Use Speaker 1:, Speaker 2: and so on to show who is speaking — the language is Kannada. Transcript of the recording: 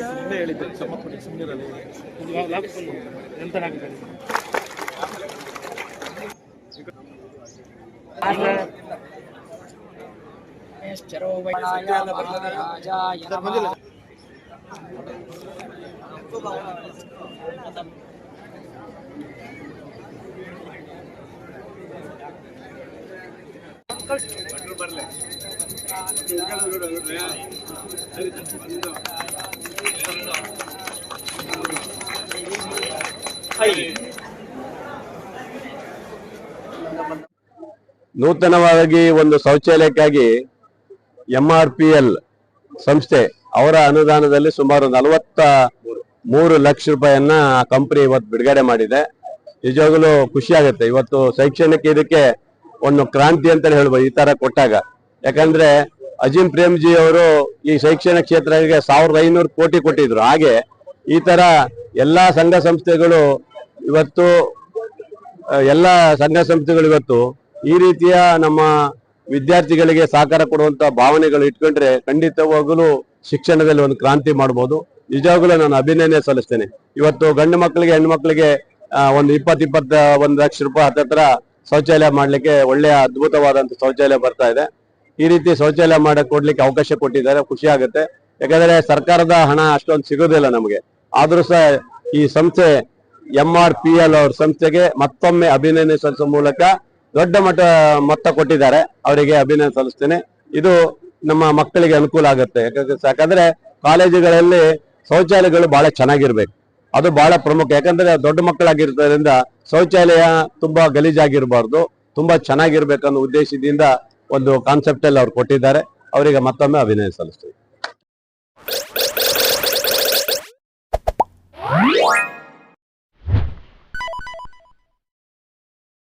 Speaker 1: ಸುಮ್ಮನೆ ಹೇಳಿದ್ದಾರೆ ಚಮ್ಮಕ್ಕಳಿಗೆ ಸುಮ್ಮನೆ
Speaker 2: ಎಂತ ಬಂದಿಲ್ಲ ಬರ್ಲಿ ಬರ್ಲಿ
Speaker 3: ನೂತನವಾಗಿ ಒಂದು ಶೌಚಾಲಯಕ್ಕಾಗಿ ಎಂ ಆರ್ ಪಿ ಎಲ್ ಸಂಸ್ಥೆ ಅವರ ಅನುದಾನದಲ್ಲಿ ಸುಮಾರು ನಲವತ್ತ ಮೂರು ಲಕ್ಷ ರೂಪಾಯಿಯನ್ನ ಕಂಪನಿ ಇವತ್ತು ಬಿಡುಗಡೆ ಮಾಡಿದೆ. ನಿಜವಾಗಲೂ ಖುಷಿ ಆಗುತ್ತೆ. ಇವತ್ತು ಶೈಕ್ಷಣಿಕ ಇದಕ್ಕೆ ಒಂದು ಕ್ರಾಂತಿ ಅಂತ ಹೇಳ್ಬೋದು ಈ ತರ ಕೊಟ್ಟಾಗ. ಯಾಕಂದ್ರೆ ಅಜಿಂ ಪ್ರೇಮ್ಜಿ ಅವರು ಈ ಶೈಕ್ಷಣಿಕ ಕ್ಷೇತ್ರಕ್ಕೆ ಸಾವಿರದ ಐನೂರು ಕೋಟಿ ಕೊಟ್ಟಿದ್ರು. ಹಾಗೆ ಈ ತರ ಎಲ್ಲಾ ಸಂಘ ಸಂಸ್ಥೆಗಳು ಇವತ್ತು ಎಲ್ಲ ಸಂಘ ಸಂಸ್ಥೆಗಳು ಇವತ್ತು ಈ ರೀತಿಯ ನಮ್ಮ ವಿದ್ಯಾರ್ಥಿಗಳಿಗೆ ಸಹಕಾರ ಕೊಡುವಂತ ಭಾವನೆಗಳು ಇಟ್ಕೊಂಡ್ರೆ ಖಂಡಿತವಾಗಲೂ ಶಿಕ್ಷಣದಲ್ಲಿ ಒಂದು ಕ್ರಾಂತಿ ಮಾಡಬಹುದು ನಿಜವಾಗ್ಲೂ ನಾನು ಅಭಿನಂದನೆ ಸಲ್ಲಿಸ್ತೇನೆ. ಇವತ್ತು ಗಂಡು ಮಕ್ಕಳಿಗೆ, ಹೆಣ್ಣು ಮಕ್ಕಳಿಗೆ ಒಂದು ಇಪ್ಪತ್ ಇಪ್ಪತ್ತ ಒಂದು ಲಕ್ಷ ರೂಪಾಯಿ ಹತ್ತತ್ರ ಶೌಚಾಲಯ ಮಾಡ್ಲಿಕ್ಕೆ ಒಳ್ಳೆಯ ಅದ್ಭುತವಾದಂತ ಶೌಚಾಲಯ ಬರ್ತಾ ಇದೆ. ಈ ರೀತಿ ಶೌಚಾಲಯ ಮಾಡಕ್ ಕೊಡ್ಲಿಕ್ಕೆ ಅವಕಾಶ ಕೊಟ್ಟಿದ್ದಾರೆ. ಖುಷಿ ಆಗುತ್ತೆ. ಯಾಕಂದ್ರೆ ಸರ್ಕಾರದ ಹಣ ಅಷ್ಟೊಂದು ಸಿಗೋದಿಲ್ಲ ನಮಗೆ. ಆದ್ರೂ ಸಹ ಈ ಸಂಸ್ಥೆ ಎಂ ಆರ್ ಪಿ ಎಲ್ ಅವ್ರ ಸಂಸ್ಥೆಗೆ ಮತ್ತೊಮ್ಮೆ ಅಭಿನಂದನೆ ಸಲ್ಲಿಸುವ ಮೂಲಕ ದೊಡ್ಡ ಮಟ್ಟ, ಮೊತ್ತ ಕೊಟ್ಟಿದ್ದಾರೆ. ಅವರಿಗೆ ಅಭಿನಂದನೆ ಸಲ್ಲಿಸ್ತೇನೆ. ಇದು ನಮ್ಮ ಮಕ್ಕಳಿಗೆ ಅನುಕೂಲ ಆಗುತ್ತೆ. ಯಾಕಂದ್ರೆ ಯಾಕಂದ್ರೆ ಕಾಲೇಜುಗಳಲ್ಲಿ ಶೌಚಾಲಯಗಳು ಬಹಳ ಚೆನ್ನಾಗಿರ್ಬೇಕು. ಅದು ಬಹಳ ಪ್ರಮುಖ. ಯಾಕಂದ್ರೆ ದೊಡ್ಡ ಮಕ್ಕಳಾಗಿರೋದ್ರಿಂದ ಶೌಚಾಲಯ ತುಂಬಾ ಗಲೀಜಾಗಿರಬಾರ್ದು. ತುಂಬಾ ಚೆನ್ನಾಗಿರ್ಬೇಕನ್ನೋ ಉದ್ದೇಶದಿಂದ ಒಂದು ಕಾನ್ಸೆಪ್ಟ್ ಅಲ್ಲಿ ಅವ್ರು ಕೊಟ್ಟಿದ್ದಾರೆ. ಅವರಿಗೆ ಮತ್ತೊಮ್ಮೆ ಅಭಿನಯ ಸಲ್ಲಿಸ್ತೀವಿ